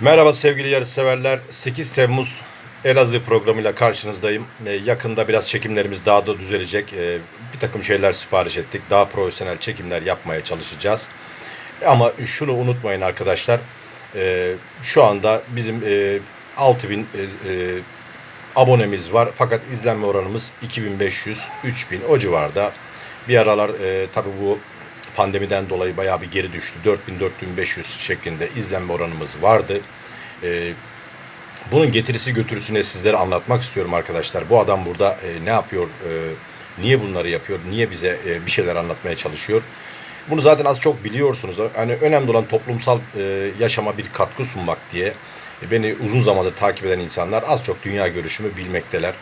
Merhaba sevgili yarışseverler. 8 Temmuz Elazığ programıyla karşınızdayım. Ee, yakında biraz çekimlerimiz daha da düzelecek. Ee, bir takım şeyler sipariş ettik. Daha profesyonel çekimler yapmaya çalışacağız. Ama şunu unutmayın arkadaşlar. Ee, şu anda bizim e, 6000 e, e, abonemiz var. Fakat izlenme oranımız 2500, 3000 o civarda. Bir aralar e, tabii bu pandemiden dolayı bayağı bir geri düştü. 4000-4500 şeklinde izlenme oranımız vardı. E, bunun getirisi götürüsüne sizlere anlatmak istiyorum arkadaşlar. Bu adam burada e, ne yapıyor, e, niye bunları yapıyor, niye bize e, bir şeyler anlatmaya çalışıyor. Bunu zaten az çok biliyorsunuz. Hani önemli olan toplumsal e, yaşama bir katkı sunmak diye e, beni uzun zamandır takip eden insanlar az çok dünya görüşümü bilmekteler.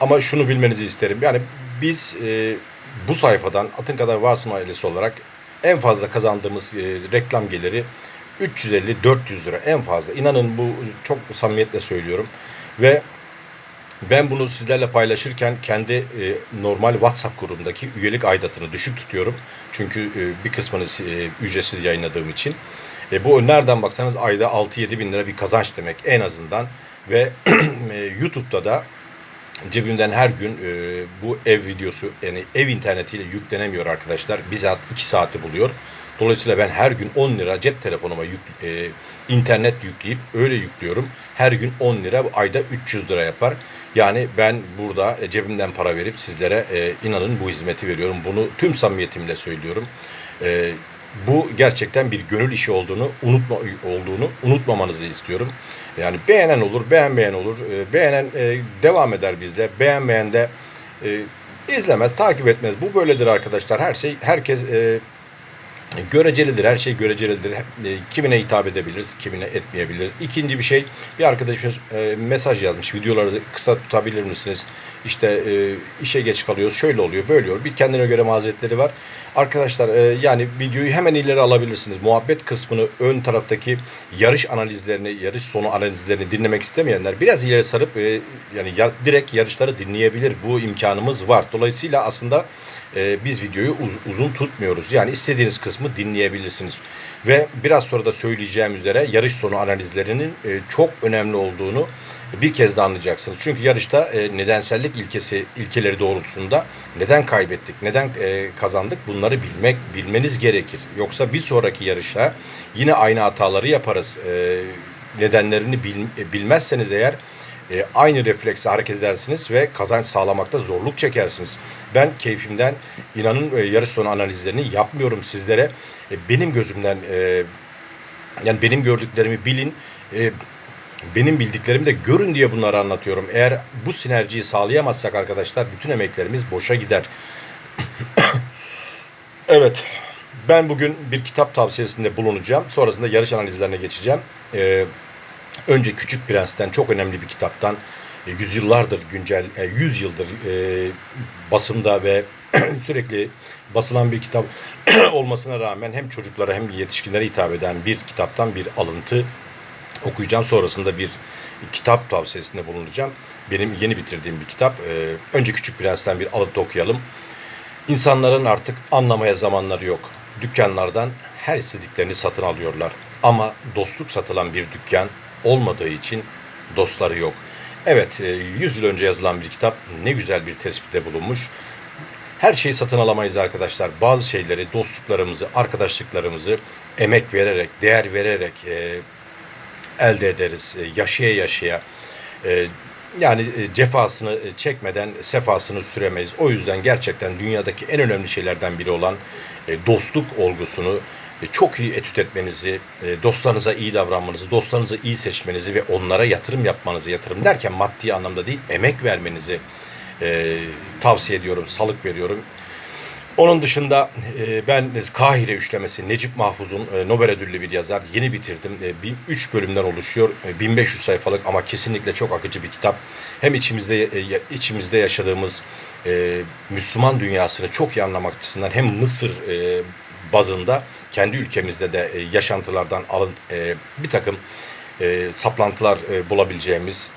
Ama şunu bilmenizi isterim. Yani biz e, bu sayfadan Atın Kadar Varsın ailesi olarak en fazla kazandığımız e, reklam geliri 350-400 lira en fazla. İnanın bu çok samimiyetle söylüyorum. Ve ben bunu sizlerle paylaşırken kendi e, normal WhatsApp grubundaki üyelik aidatını düşük tutuyorum. Çünkü e, bir kısmını e, ücretsiz yayınladığım için. E, bu nereden baksanız ayda 6-7 bin lira bir kazanç demek en azından. Ve e, YouTube'da da cebimden her gün e, bu ev videosu yani ev internetiyle yüklenemiyor arkadaşlar. Bizzat 2 saati buluyor. Dolayısıyla ben her gün 10 lira cep telefonuma yük, e, internet yükleyip öyle yüklüyorum. Her gün 10 lira ayda 300 lira yapar. Yani ben burada e, cebimden para verip sizlere e, inanın bu hizmeti veriyorum. Bunu tüm samimiyetimle söylüyorum. E, bu gerçekten bir gönül işi olduğunu unutma olduğunu unutmamanızı istiyorum. Yani beğenen olur, beğenmeyen olur. E, beğenen e, devam eder bizle. Beğenmeyen de e, izlemez, takip etmez. Bu böyledir arkadaşlar. Her şey herkes e, görecelidir. Her şey görecelidir. E, Kimine hitap edebiliriz, kimine etmeyebilir. İkinci bir şey, bir arkadaşımız e, mesaj yazmış. Videoları kısa tutabilir misiniz? İşte e, işe geç kalıyoruz, şöyle oluyor, böyle oluyor. Bir kendine göre mazeretleri var. Arkadaşlar yani videoyu hemen ileri alabilirsiniz. Muhabbet kısmını ön taraftaki yarış analizlerini, yarış sonu analizlerini dinlemek istemeyenler biraz ileri sarıp yani ya, direkt yarışları dinleyebilir. Bu imkanımız var. Dolayısıyla aslında e, biz videoyu uz- uzun tutmuyoruz. Yani istediğiniz kısmı dinleyebilirsiniz. Ve biraz sonra da söyleyeceğim üzere yarış sonu analizlerinin e, çok önemli olduğunu bir kez de anlayacaksınız. Çünkü yarışta e, nedensellik ilkesi ilkeleri doğrultusunda neden kaybettik, neden e, kazandık bunları bilmek bilmeniz gerekir. Yoksa bir sonraki yarışta yine aynı hataları yaparız. E, nedenlerini bil, e, bilmezseniz eğer e, aynı refleksle hareket edersiniz ve kazanç sağlamakta zorluk çekersiniz. Ben keyfimden inanın e, yarış sonu analizlerini yapmıyorum sizlere. E, benim gözümden e, yani benim gördüklerimi bilin. E, benim bildiklerimi de görün diye bunları anlatıyorum. Eğer bu sinerjiyi sağlayamazsak arkadaşlar bütün emeklerimiz boşa gider. evet. Ben bugün bir kitap tavsiyesinde bulunacağım. Sonrasında yarış analizlerine geçeceğim. Ee, önce Küçük Prens'ten çok önemli bir kitaptan e, yüzyıllardır güncel, e, yüz yıldır e, basımda ve sürekli basılan bir kitap olmasına rağmen hem çocuklara hem yetişkinlere hitap eden bir kitaptan bir alıntı okuyacağım. Sonrasında bir kitap tavsiyesinde bulunacağım. Benim yeni bitirdiğim bir kitap. Ee, önce Küçük Prens'ten bir alıntı okuyalım. İnsanların artık anlamaya zamanları yok. Dükkanlardan her istediklerini satın alıyorlar. Ama dostluk satılan bir dükkan olmadığı için dostları yok. Evet, e, 100 yıl önce yazılan bir kitap ne güzel bir tespitte bulunmuş. Her şeyi satın alamayız arkadaşlar. Bazı şeyleri, dostluklarımızı, arkadaşlıklarımızı emek vererek, değer vererek e, elde ederiz. E, yaşaya yaşaya. E, yani e, cefasını e, çekmeden sefasını süremeyiz. O yüzden gerçekten dünyadaki en önemli şeylerden biri olan e, dostluk olgusunu e, çok iyi etüt etmenizi, e, dostlarınıza iyi davranmanızı, dostlarınızı iyi seçmenizi ve onlara yatırım yapmanızı, yatırım derken maddi anlamda değil, emek vermenizi e, tavsiye ediyorum, salık veriyorum. Onun dışında e, ben Kahire üçlemesi Necip Mahfuz'un e, Nobel ödüllü bir yazar. Yeni bitirdim. E, 3 bölümden oluşuyor. E, 1500 sayfalık ama kesinlikle çok akıcı bir kitap. Hem içimizde e, içimizde yaşadığımız e, Müslüman dünyasını çok iyi anlamak açısından hem Mısır e, bazında kendi ülkemizde de e, yaşantılardan alın e, bir takım e, saplantılar e, bulabileceğimiz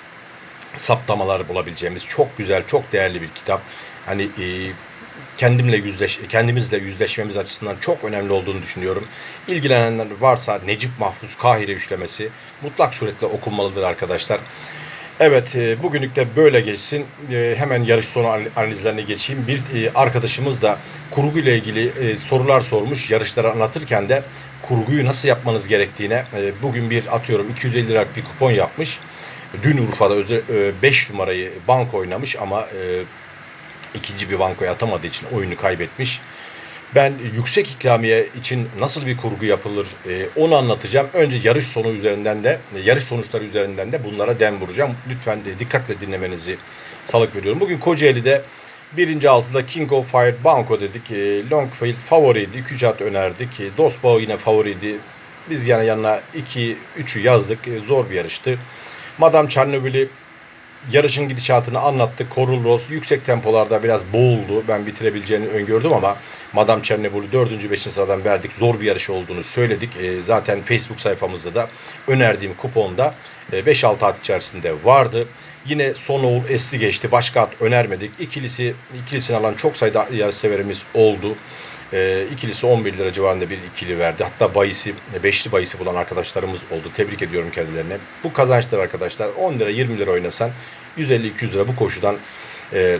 saptamalar bulabileceğimiz çok güzel, çok değerli bir kitap. Hani e, kendimle yüzleş, kendimizle yüzleşmemiz açısından çok önemli olduğunu düşünüyorum. İlgilenenler varsa Necip Mahfuz Kahire üçlemesi mutlak suretle okunmalıdır arkadaşlar. Evet, e, bugünlük de böyle geçsin. E, hemen yarış sonu anal- analizlerine geçeyim. Bir e, arkadaşımız da kurgu ile ilgili sorular sormuş. Yarışları anlatırken de kurguyu nasıl yapmanız gerektiğine bugün bir atıyorum 250 liralık bir kupon yapmış. Dün Urfa'da 5 numarayı banko oynamış ama ikinci bir bankoya atamadığı için oyunu kaybetmiş. Ben yüksek ikramiye için nasıl bir kurgu yapılır e, onu anlatacağım. Önce yarış sonu üzerinden de yarış sonuçları üzerinden de bunlara dem vuracağım. Lütfen de dikkatle dinlemenizi salık veriyorum. Bugün Kocaeli'de birinci altıda King of Fire Banco dedik. E, Longfield favoriydi. 2 at önerdik. E, Dosbao yine favoriydi. Biz yani yanına 2 3'ü yazdık. E, zor bir yarıştı. Madame Çernobil'i yarışın gidişatını anlattı. Coral Rose yüksek tempolarda biraz boğuldu. Ben bitirebileceğini öngördüm ama Madame Çernobil'i 4. 5. sıradan verdik. Zor bir yarış olduğunu söyledik. E, zaten Facebook sayfamızda da önerdiğim kuponda e, 5-6 at içerisinde vardı. Yine son oğul Esli geçti. Başka at önermedik. İkilisi, ikilisini alan çok sayıda yarış severimiz oldu. E, ikilisi 11 lira civarında bir ikili verdi. Hatta bayisi, beşli bayisi bulan arkadaşlarımız oldu. Tebrik ediyorum kendilerine. Bu kazançlar arkadaşlar 10 lira 20 lira oynasan 150-200 lira bu koşudan e,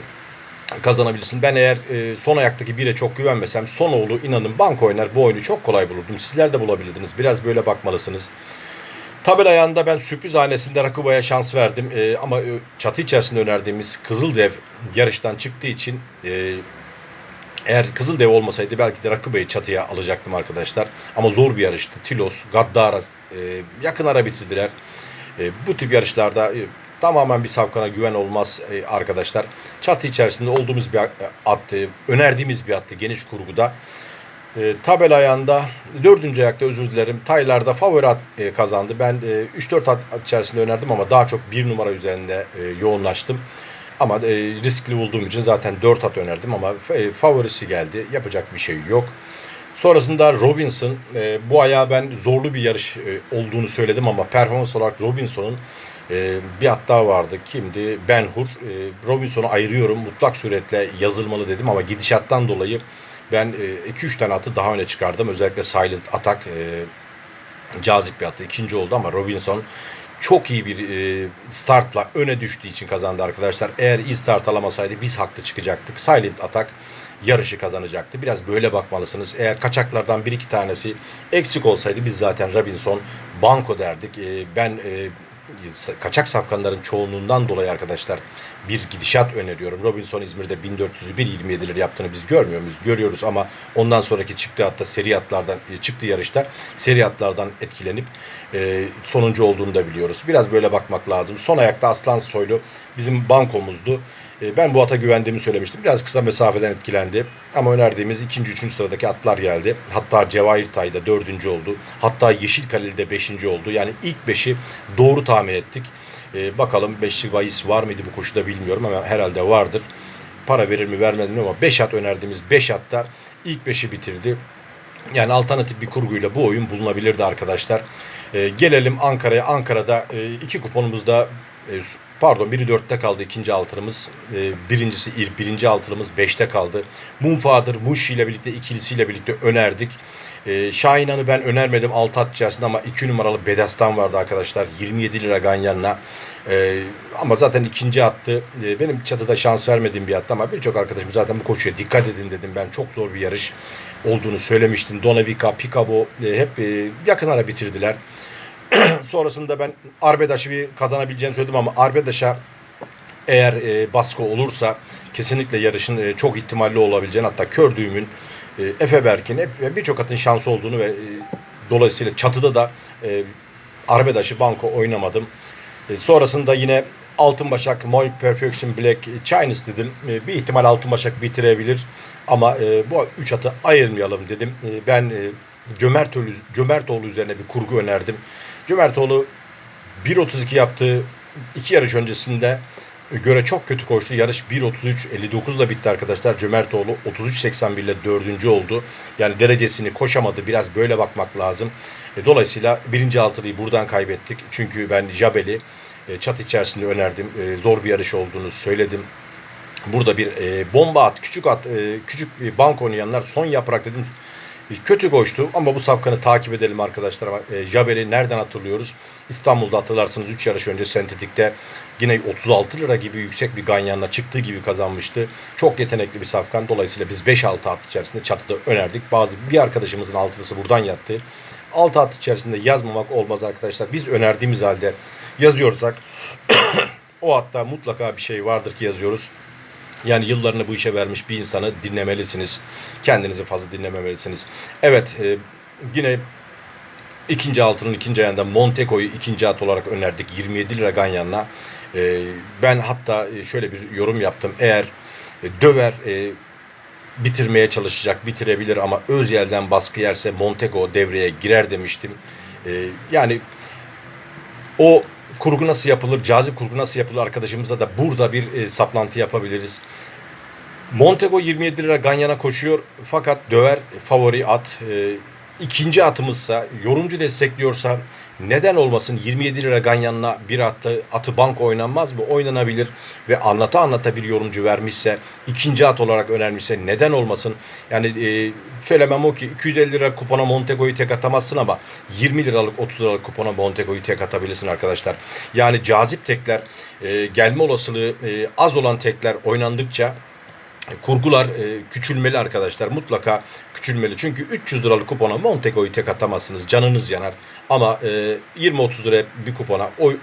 kazanabilirsin. Ben eğer e, son ayaktaki bire çok güvenmesem son oğlu inanın bank oynar bu oyunu çok kolay bulurdum. Sizler de bulabilirdiniz. Biraz böyle bakmalısınız. Tabela ayağında ben sürpriz hanesinde Rakuba'ya şans verdim. E, ama e, çatı içerisinde önerdiğimiz Kızıldev yarıştan çıktığı için e, eğer Kızıldev olmasaydı belki de Rakuba'yı çatıya alacaktım arkadaşlar. Ama zor bir yarıştı. Tilos, Gaddara e, yakın ara bitirdiler. E, bu tip yarışlarda e, tamamen bir safkana güven olmaz e, arkadaşlar. Çatı içerisinde olduğumuz bir attı, önerdiğimiz bir attı geniş kurguda. E, tabela ayağında dördüncü ayakta özür dilerim. Taylarda favori at e, kazandı. Ben e, 3-4 at, at içerisinde önerdim ama daha çok bir numara üzerinde e, yoğunlaştım. Ama e, riskli bulduğum için zaten 4 at önerdim ama e, favorisi geldi. Yapacak bir şey yok. Sonrasında Robinson, e, bu ayağı ben zorlu bir yarış e, olduğunu söyledim ama performans olarak Robinson'un e, bir at daha vardı. Kimdi? Ben Hur. E, Robinson'u ayırıyorum. Mutlak suretle yazılmalı dedim ama gidişattan dolayı ben 2-3 tane atı daha öne çıkardım. Özellikle Silent Attack e, cazip bir attı. İkinci oldu ama Robinson çok iyi bir e, startla öne düştüğü için kazandı arkadaşlar. Eğer iyi start alamasaydı biz haklı çıkacaktık. Silent Attack yarışı kazanacaktı. Biraz böyle bakmalısınız. Eğer kaçaklardan bir iki tanesi eksik olsaydı biz zaten Robinson banko derdik. E, ben e, kaçak safkanların çoğunluğundan dolayı arkadaşlar bir gidişat öneriyorum. Robinson İzmir'de 1400'ü 1.27'leri yaptığını biz görmüyor muyuz? Görüyoruz ama ondan sonraki çıktığı hatta seri atlardan çıktığı yarışta seri atlardan etkilenip e, sonuncu olduğunu da biliyoruz. Biraz böyle bakmak lazım. Son ayakta Aslan Soylu bizim bankomuzdu. E, ben bu ata güvendiğimi söylemiştim. Biraz kısa mesafeden etkilendi. Ama önerdiğimiz ikinci, üçüncü sıradaki atlar geldi. Hatta Cevahir Tay'da dördüncü oldu. Hatta Yeşil Kaleli'de beşinci oldu. Yani ilk beşi doğru tahmin ettik. E, bakalım beşli bahis var mıydı bu koşuda bilmiyorum ama herhalde vardır. Para verir mi vermez mi ama 5 at önerdiğimiz 5 atta ilk 5'i bitirdi. Yani alternatif bir kurguyla bu oyun bulunabilirdi arkadaşlar. E, gelelim Ankara'ya. Ankara'da e, iki kuponumuzda e, pardon biri dörtte kaldı ikinci altınımız. E, birincisi ilk birinci altınımız beşte kaldı. Munfadır Muş ile birlikte ikilisiyle birlikte önerdik. E, Şahinan'ı ben önermedim 6 at içerisinde ama 2 numaralı Bedestan vardı arkadaşlar. 27 lira Ganyan'la. E, ama zaten ikinci attı. E, benim çatıda şans vermediğim bir attı ama birçok arkadaşım zaten bu koşuya dikkat edin dedim. Ben çok zor bir yarış olduğunu söylemiştim. Donavica, Picabo e, hep e, yakın ara bitirdiler. Sonrasında ben Arbedaş'ı kazanabileceğini söyledim ama Arbedaş'a eğer e, baskı olursa kesinlikle yarışın e, çok ihtimalli olabileceğini hatta kör düğümün e, Efe Berk'in hep birçok atın şansı olduğunu ve e, dolayısıyla çatıda da e, Arbedaş'ı banko oynamadım. E, sonrasında yine Altın Başak, Moink Perfection Black, Chinese dedim. E, bir ihtimal Altın Başak bitirebilir ama e, bu üç atı ayırmayalım dedim. E, ben e, Cömertoğlu, Cömertoğlu üzerine bir kurgu önerdim. Cömertoğlu 1.32 yaptığı iki yarış öncesinde göre çok kötü koştu. Yarış 1.33.59 ile bitti arkadaşlar. Cömertoğlu 33.81 ile dördüncü oldu. Yani derecesini koşamadı. Biraz böyle bakmak lazım. E, dolayısıyla birinci altılıyı buradan kaybettik. Çünkü ben Jabel'i e, çat içerisinde önerdim. E, zor bir yarış olduğunu söyledim. Burada bir e, bomba at, küçük at, e, küçük bank oynayanlar son yaprak dedim. Kötü koştu ama bu safkanı takip edelim arkadaşlar. E, Jabel'i nereden hatırlıyoruz? İstanbul'da hatırlarsınız 3 yarış önce sentetikte yine 36 lira gibi yüksek bir ganyanla çıktığı gibi kazanmıştı. Çok yetenekli bir safkan. Dolayısıyla biz 5-6 at içerisinde çatıda önerdik. Bazı bir arkadaşımızın altılısı buradan yattı. 6 at içerisinde yazmamak olmaz arkadaşlar. Biz önerdiğimiz halde yazıyorsak o hatta mutlaka bir şey vardır ki yazıyoruz. Yani yıllarını bu işe vermiş bir insanı dinlemelisiniz. Kendinizi fazla dinlememelisiniz. Evet e, yine ikinci altının ikinci ayında Monteco'yu ikinci at olarak önerdik. 27 lira ganyanla. E, ben hatta şöyle bir yorum yaptım. Eğer e, döver e, bitirmeye çalışacak, bitirebilir ama Özyel'den baskı yerse Montego devreye girer demiştim. E, yani o kurgu nasıl yapılır, cazip kurgu nasıl yapılır arkadaşımıza da burada bir e, saplantı yapabiliriz. Montego 27 lira Ganyan'a koşuyor fakat döver favori at. E, ikinci atımızsa, yorumcu destekliyorsa neden olmasın 27 lira Ganyan'la bir atı, atı bank oynanmaz mı? Oynanabilir ve anlata anlata bir yorumcu vermişse, ikinci at olarak önermişse neden olmasın? Yani e, söylemem o ki 250 lira kupona Montego'yu tek atamazsın ama 20 liralık 30 liralık kupona Montego'yu tek atabilirsin arkadaşlar. Yani cazip tekler, e, gelme olasılığı e, az olan tekler oynandıkça kurgular e, küçülmeli arkadaşlar. Mutlaka küçülmeli. Çünkü 300 liralık kupona Montego'yu tek atamazsınız. Canınız yanar. Ama e, 20-30 lira bir kupona o e,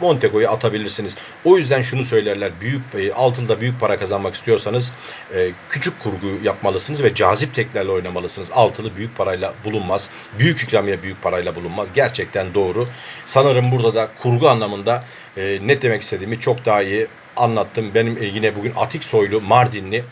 Montego'yu atabilirsiniz. O yüzden şunu söylerler. Büyük e, altında büyük para kazanmak istiyorsanız e, küçük kurgu yapmalısınız ve cazip teklerle oynamalısınız. Altılı büyük parayla bulunmaz. Büyük ikramiye büyük parayla bulunmaz. Gerçekten doğru. Sanırım burada da kurgu anlamında e, ne demek istediğimi çok daha iyi anlattım. Benim e, yine bugün Atik Soylu Mardinli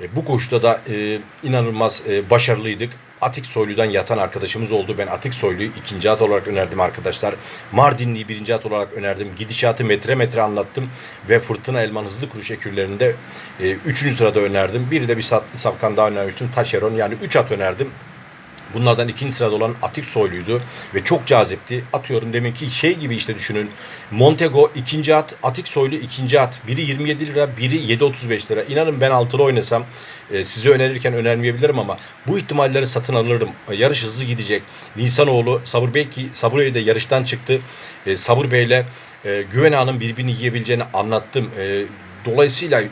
e, bu koşuda da e, inanılmaz başarılıydık. Atik Soylu'dan yatan arkadaşımız oldu. Ben Atik Soylu'yu ikinci at olarak önerdim arkadaşlar. Mardinli'yi birinci at olarak önerdim. Gidişatı metre metre anlattım. Ve Fırtına Elman Hızlı Kuruş ekürlerinde e, üçüncü sırada önerdim. Bir de bir safkan daha önermiştim. Taşeron yani üç at önerdim. Bunlardan ikinci sırada olan Atik Soylu'ydu ve çok cazipti. Atıyorum demin ki şey gibi işte düşünün. Montego ikinci at, Atik Soylu ikinci at. Biri 27 lira, biri 7.35 lira. İnanın ben altılı oynasam e, size önerirken önermeyebilirim ama bu ihtimalleri satın alırım. Yarış hızlı gidecek. Nisanoğlu Sabır Bey ki Sabır Bey de yarıştan çıktı. E, Sabır Bey'le e, Güven Ağa'nın birbirini yiyebileceğini anlattım. E, Dolayısıyla e,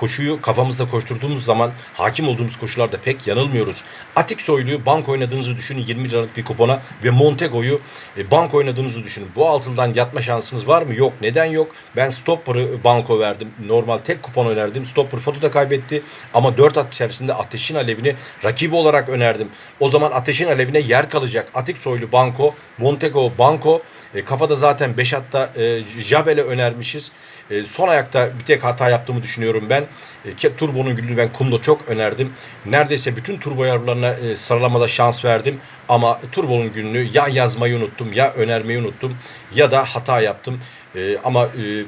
koşuyu kafamızda koşturduğumuz zaman hakim olduğumuz koşularda pek yanılmıyoruz. Atik Soylu'yu bank oynadığınızı düşünün 20 liralık bir kupona ve Montego'yu e, bank oynadığınızı düşünün. Bu altından yatma şansınız var mı? Yok. Neden yok? Ben Stopper'ı banko verdim. Normal tek kupon önerdim. Stopper foto da kaybetti. Ama 4 at içerisinde Ateşin Alevini rakibi olarak önerdim. O zaman Ateşin Alevine yer kalacak. Atik Soylu banko, Montego banko. E, kafada zaten 5 hatta e, Jabel'e önermişiz. E, son ayakta bir tek hata yaptığımı düşünüyorum ben. E, Turbo'nun gününü ben kumda çok önerdim. Neredeyse bütün turbo yavrularına e, sıralamada şans verdim. Ama Turbo'nun gününü ya yazmayı unuttum ya önermeyi unuttum ya da hata yaptım. E, ama e,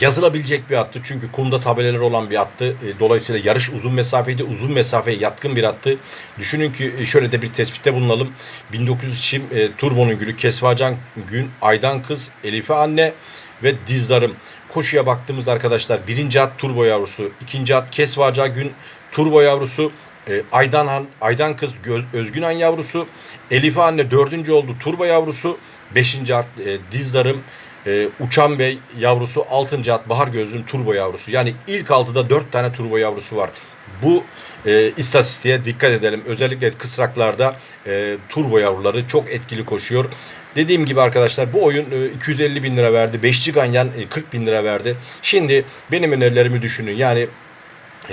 yazılabilecek bir attı. Çünkü kumda tabelaları olan bir attı. E, dolayısıyla yarış uzun mesafeydi. Uzun mesafeye yatkın bir attı. Düşünün ki e, şöyle de bir tespitte bulunalım. 1900 Çim e, Turbo'nun gülü Kesvacan Gün, Aydan Kız, Elife Anne ve Dizdarım. Koşuya baktığımızda arkadaşlar birinci at Turbo yavrusu, ikinci at Kesvaca Gün Turbo yavrusu, e, Aydan Han, Aydan Kız Göz, Özgün Han yavrusu, Elife Anne dördüncü oldu Turbo yavrusu, beşinci at e, Dizdarım, e, Uçan Bey yavrusu, altıncı at Bahar Gözlüm turbo yavrusu. Yani ilk altıda dört tane turbo yavrusu var. Bu e, istatistiğe dikkat edelim. Özellikle kısraklarda e, turbo yavruları çok etkili koşuyor. Dediğim gibi arkadaşlar bu oyun e, 250 bin lira verdi. Beşçi Ganyan e, 40 bin lira verdi. Şimdi benim önerilerimi düşünün. Yani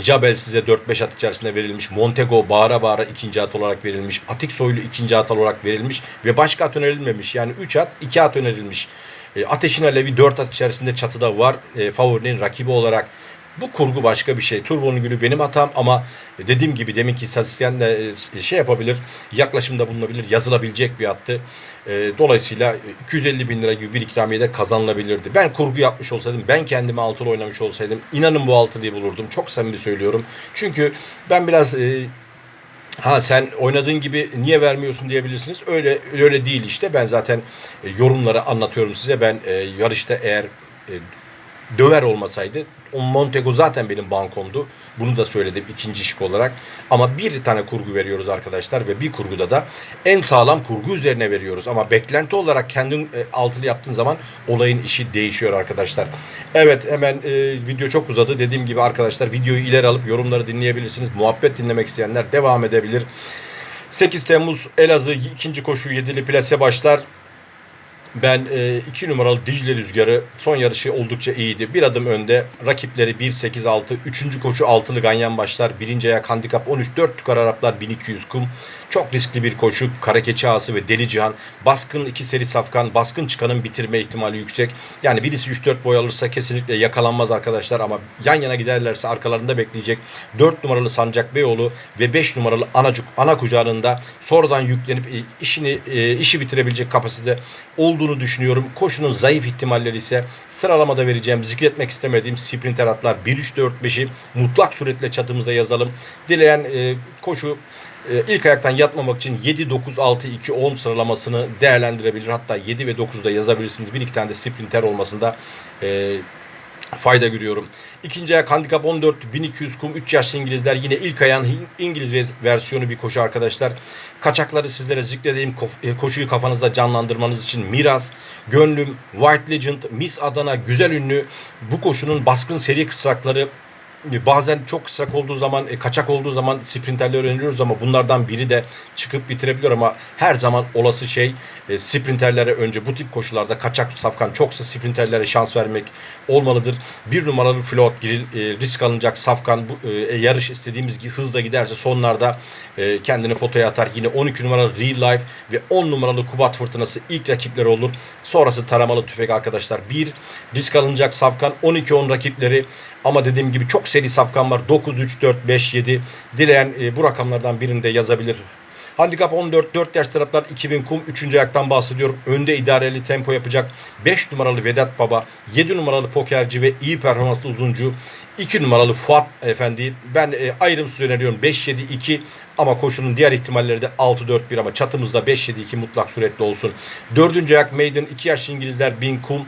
Jabel size 4-5 at içerisinde verilmiş. Montego bağıra bağıra ikinci at olarak verilmiş. Atik Soylu ikinci at olarak verilmiş. Ve başka at önerilmemiş. Yani 3 at 2 at önerilmiş. E, Ateşin Alevi 4 at içerisinde çatıda var. E, favorinin rakibi olarak. Bu kurgu başka bir şey. Turbo'nun günü benim hatam ama dediğim gibi deminki istatistikten de e, şey yapabilir, yaklaşımda bulunabilir, yazılabilecek bir attı. Dolayısıyla 250 bin lira gibi bir ikramiye de kazanılabilirdi. Ben kurgu yapmış olsaydım, ben kendime altılı oynamış olsaydım inanın bu altılıyı bulurdum. Çok samimi söylüyorum. Çünkü ben biraz Ha sen oynadığın gibi niye vermiyorsun diyebilirsiniz. Öyle öyle değil işte. Ben zaten yorumları anlatıyorum size. Ben yarışta eğer döver olmasaydı o Montego zaten benim bankomdu. Bunu da söyledim ikinci şık olarak. Ama bir tane kurgu veriyoruz arkadaşlar ve bir kurguda da en sağlam kurgu üzerine veriyoruz. Ama beklenti olarak kendin e, altılı yaptığın zaman olayın işi değişiyor arkadaşlar. Evet hemen e, video çok uzadı. Dediğim gibi arkadaşlar videoyu ileri alıp yorumları dinleyebilirsiniz. Muhabbet dinlemek isteyenler devam edebilir. 8 Temmuz Elazığ ikinci koşu 7'li plase başlar. Ben 2 numaralı Dicle Rüzgarı son yarışı oldukça iyiydi. Bir adım önde. Rakipleri 1-8-6. Üçüncü koşu altılı ganyan başlar. Birinci ayak handikap 13. 4 tükar Araplar 1200 kum. Çok riskli bir koşu. Karakeçi Ağası ve Deli Cihan. Baskın iki seri safkan. Baskın çıkanın bitirme ihtimali yüksek. Yani birisi 3-4 boy alırsa kesinlikle yakalanmaz arkadaşlar. Ama yan yana giderlerse arkalarında bekleyecek. 4 numaralı Sancak Beyoğlu ve 5 numaralı Anacuk ana kucağında sonradan yüklenip e, işini e, işi bitirebilecek kapasite olduğunu düşünüyorum. Koşunun zayıf ihtimalleri ise sıralamada vereceğim zikretmek istemediğim sprinter atlar 1-3-4-5'i mutlak suretle çatımızda yazalım. Dileyen e, koşu e, ilk ayaktan yatmamak için 7, 9, 6, 2, 10 sıralamasını değerlendirebilir. Hatta 7 ve 9'da yazabilirsiniz. Bir iki tane de sprinter olmasında e, fayda görüyorum. İkinci ayak handikap 14 1200 kum 3 yaşlı İngilizler yine ilk ayağın İngiliz ve- versiyonu bir koşu arkadaşlar. Kaçakları sizlere zikredeyim e, koşuyu kafanızda canlandırmanız için Miraz, Gönlüm, White Legend, Miss Adana, Güzel Ünlü bu koşunun baskın seri kısakları bazen çok kısak olduğu zaman, e, kaçak olduğu zaman sprinterleri öğreniyoruz ama bunlardan biri de çıkıp bitirebiliyor ama her zaman olası şey e, sprinterlere önce bu tip koşularda kaçak safkan çoksa sprinterlere şans vermek olmalıdır. Bir numaralı float giril, e, risk alınacak safkan bu, e, yarış istediğimiz hızla giderse sonlarda e, kendini fotoya atar. Yine 12 numaralı Real Life ve 10 numaralı Kubat Fırtınası ilk rakipleri olur. Sonrası taramalı tüfek arkadaşlar. Bir risk alınacak safkan 12-10 rakipleri ama dediğim gibi çok seri safkan var. 9, 3, 4, 5, 7. Dileyen e, bu rakamlardan birinde yazabilir. Handikap 14, 4 yaş taraflar 2000 kum. 3. ayaktan bahsediyorum. Önde idareli tempo yapacak. 5 numaralı Vedat Baba, 7 numaralı Pokerci ve iyi performanslı uzuncu. 2 numaralı Fuat Efendi. Ben e, ayrımsız öneriyorum. 5-7-2 ama koşunun diğer ihtimalleri de 6-4-1 ama çatımızda 5-7-2 mutlak suretli olsun. 4. ayak Maiden 2 yaşlı İngilizler 1000 kum.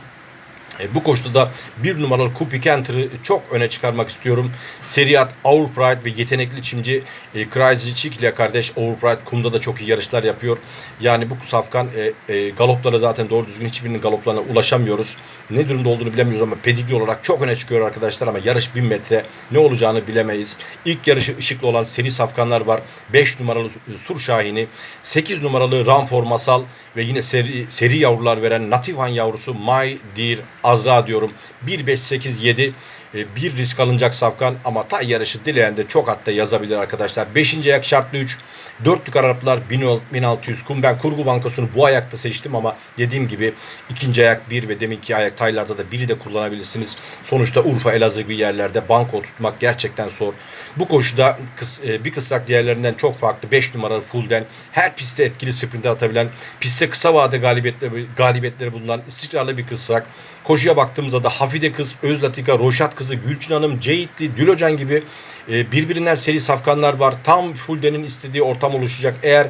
E, bu koşuda da bir numaralı Kupi Kenter'ı çok öne çıkarmak istiyorum. Seriat, Overpride ve yetenekli çimci e, Krajicik ile kardeş Overpride kumda da çok iyi yarışlar yapıyor. Yani bu safkan e, e, galoplara zaten doğru düzgün hiçbirinin galoplarına ulaşamıyoruz. Ne durumda olduğunu bilemiyoruz ama pedigli olarak çok öne çıkıyor arkadaşlar ama yarış 1000 metre ne olacağını bilemeyiz. İlk yarışı ışıklı olan seri safkanlar var. 5 numaralı Sur Şahini, 8 numaralı Ranfor Masal ve yine seri, seri yavrular veren Nativan yavrusu My Dear Azra diyorum. 1 5 8 7 e, bir risk alınacak safkan ama tay yarışı dileyen de çok hatta yazabilir arkadaşlar. 5. ayak şartlı 3. 4 Araplar 1600 kum. Ben kurgu bankasını bu ayakta seçtim ama dediğim gibi ikinci ayak 1 ve deminki ayak taylarda da biri de kullanabilirsiniz. Sonuçta Urfa, Elazığ gibi yerlerde banko tutmak gerçekten zor. Bu koşuda e, bir kısrak diğerlerinden çok farklı. 5 numaralı Full'den her pistte etkili sprinte atabilen, pistte kısa vade galibiyetleri, galibiyetleri bulunan istikrarlı bir kısrak. Koşuya baktığımızda da Hafide Kız, Özlatika, Roşat Kızı, Gülçin Hanım, Ceyitli, Dülocan gibi e, birbirinden seri safkanlar var. Tam Fulden'in istediği ortam oluşacak. Eğer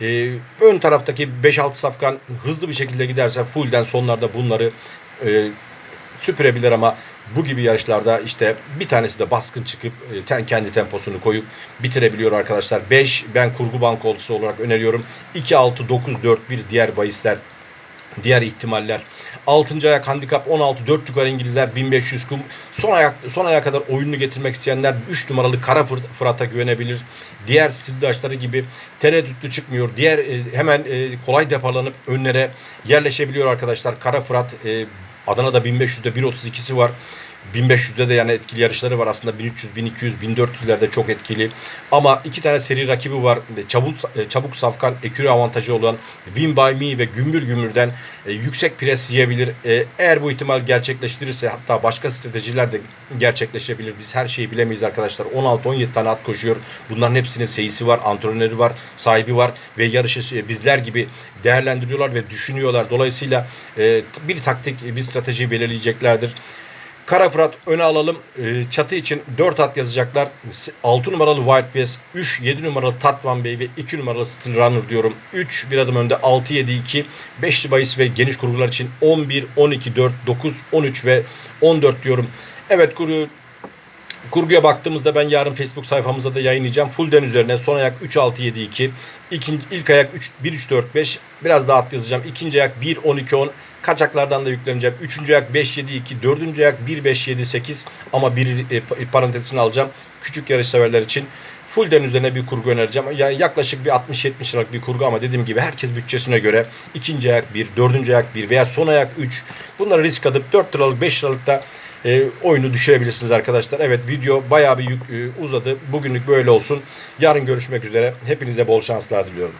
e, ön taraftaki 5-6 safkan hızlı bir şekilde giderse Fulden sonlarda bunları e, süpürebilir ama bu gibi yarışlarda işte bir tanesi de baskın çıkıp e, ten- kendi temposunu koyup bitirebiliyor arkadaşlar. 5 ben kurgu bankoltusu olarak öneriyorum. 2 6 9 4 1 diğer bahisler Diğer ihtimaller. 6. ayak handikap 16 4 yukarı İngilizler 1500 kum. Son ayak son aya kadar oyununu getirmek isteyenler 3 numaralı Kara Fır- Fırat'a güvenebilir. Diğer stildaşları gibi tereddütlü çıkmıyor. Diğer e, hemen e, kolay deparlanıp önlere yerleşebiliyor arkadaşlar. Kara Fırat e, Adana'da 1500'de 1.32'si var. 1500'de de yani etkili yarışları var aslında 1300, 1200, 1400'lerde çok etkili. Ama iki tane seri rakibi var. Çabuk e, çabuk safkan ekürü avantajı olan Win by Me ve Gümbür Gümbür'den e, yüksek pres yiyebilir. E, eğer bu ihtimal gerçekleştirirse hatta başka stratejiler de gerçekleşebilir. Biz her şeyi bilemeyiz arkadaşlar. 16-17 tane at koşuyor. Bunların hepsinin seyisi var, antrenörü var, sahibi var ve yarışı bizler gibi değerlendiriyorlar ve düşünüyorlar. Dolayısıyla bir taktik, bir strateji belirleyeceklerdir. Kara Fırat öne alalım. Ee, Çatı için 4 at yazacaklar. 6 numaralı White Bess, 3, 7 numaralı Tatvan Bey ve 2 numaralı Steel Runner diyorum. 3 bir adım önde 6, 7, 2. 5'li bahis ve geniş kurgular için 11, 12, 4, 9, 13 ve 14 diyorum. Evet kurgu, kurguya baktığımızda ben yarın Facebook sayfamıza da yayınlayacağım. Full den üzerine son ayak 3, 6, 7, 2. İkinci, ilk ayak 3, 1, 3, 4, 5. Biraz daha at yazacağım. İkinci ayak 1, 12, 10. Kaçaklardan da yükleneceğim. Üçüncü ayak 5, 7, 2. Dördüncü ayak 1, 5, 7, 8. Ama bir e, parantez içine alacağım. Küçük yarış severler için. Full den üzerine bir kurgu önereceğim. Yani yaklaşık bir 60-70 liralık bir kurgu ama dediğim gibi herkes bütçesine göre ikinci ayak 1, dördüncü ayak 1 veya son ayak 3. Bunları risk alıp 4 liralık 5 liralık da e, oyunu düşürebilirsiniz arkadaşlar. Evet video bayağı bir yük, e, uzadı. Bugünlük böyle olsun. Yarın görüşmek üzere. Hepinize bol şanslar diliyorum.